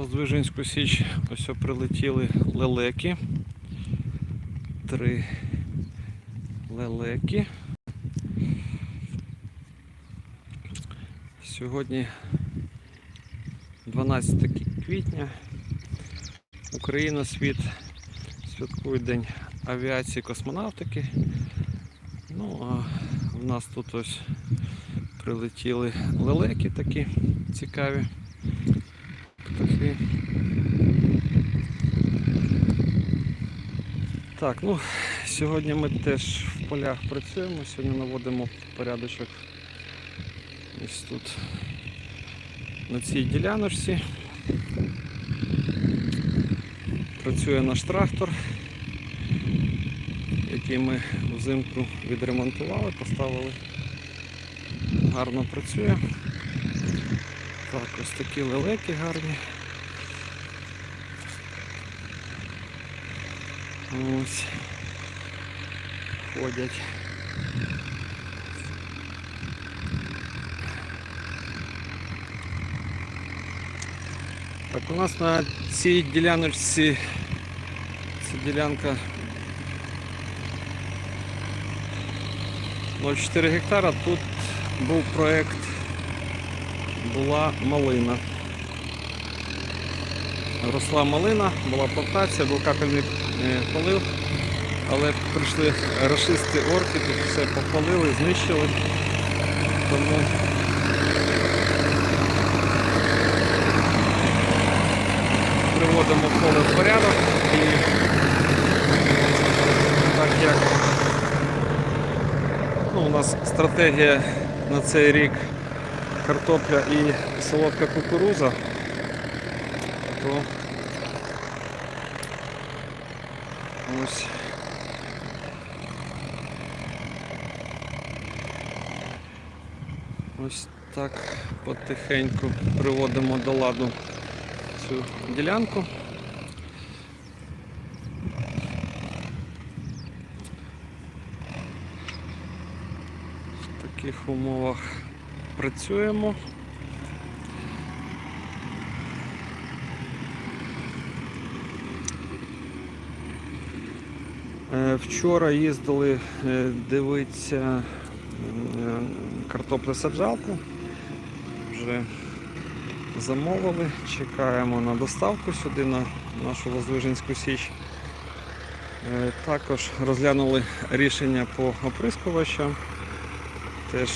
Воздвиженську Січ ось прилетіли лелеки. Три лелеки. Сьогодні 12 квітня. Україна світ святкує День авіації космонавтики. Ну а в нас тут ось прилетіли лелеки такі цікаві птахи. Так, ну сьогодні ми теж в полях працюємо, сьогодні наводимо порядочок ось тут на цій діляночці. Працює наш трактор, який ми взимку відремонтували, поставили. Гарно працює. Так, ось такі лелеки гарні. Ось. Ходять. Так, у нас на цій діляночці це ділянка 0,4 гектара. Тут був проект була малина. Росла малина, була плантація, був капельний е, полив, але прийшли рашисти орки, тут все попалили, знищили. Тому приводимо поле в порядок і так як ну, у нас стратегія на цей рік картопля і солодка кукуруза, то ось ось так потихеньку приводимо до ладу цю ділянку. В таких умовах працюємо. Е, Вчора їздили е, дивитися е, картоплю саджалку. Вже замовили, чекаємо на доставку сюди на нашу Воздвиженську Січ. Також розглянули рішення по оприскувачам. Теж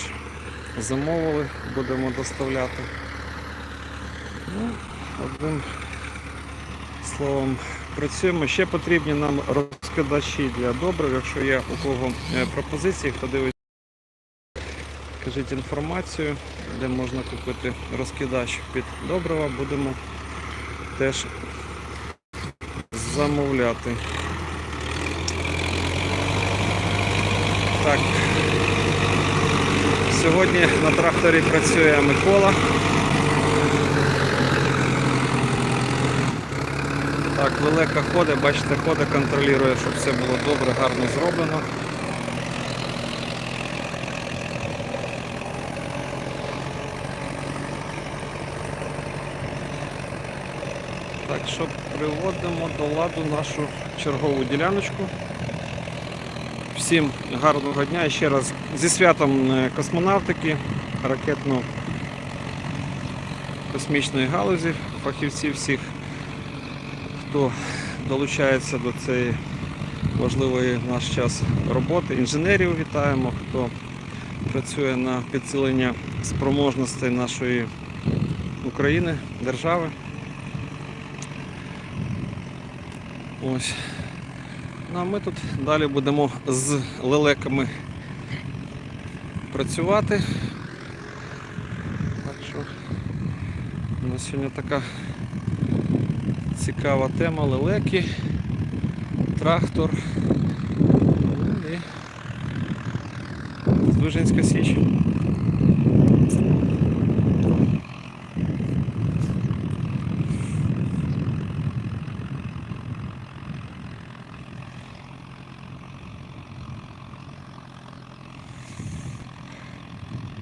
замовили, будемо доставляти. Ну, одним словом, працюємо. Ще потрібні нам розкидачі для добрив. Якщо є у кого е, пропозиції, хто дивиться, кажіть інформацію, де можна купити розкидач під добрива, будемо теж замовляти. Так. Сьогодні на тракторі працює Микола. Так, велика ходить, бачите, ходить, контролює, щоб все було добре, гарно зроблено. Так що приводимо до ладу нашу чергову діляночку. Всім гарного дня і ще раз зі святом е, космонавтики, ракетно-космічної галузі, фахівців всіх, хто долучається до цієї важливої в наш час роботи. Інженерів вітаємо, хто працює на підсилення спроможностей нашої України, держави. Ось. Ну а ми тут далі будемо з лелеками працювати. Так що у нас сьогодні така цікава тема лелеки, трактор ну, і Звижинська Січ.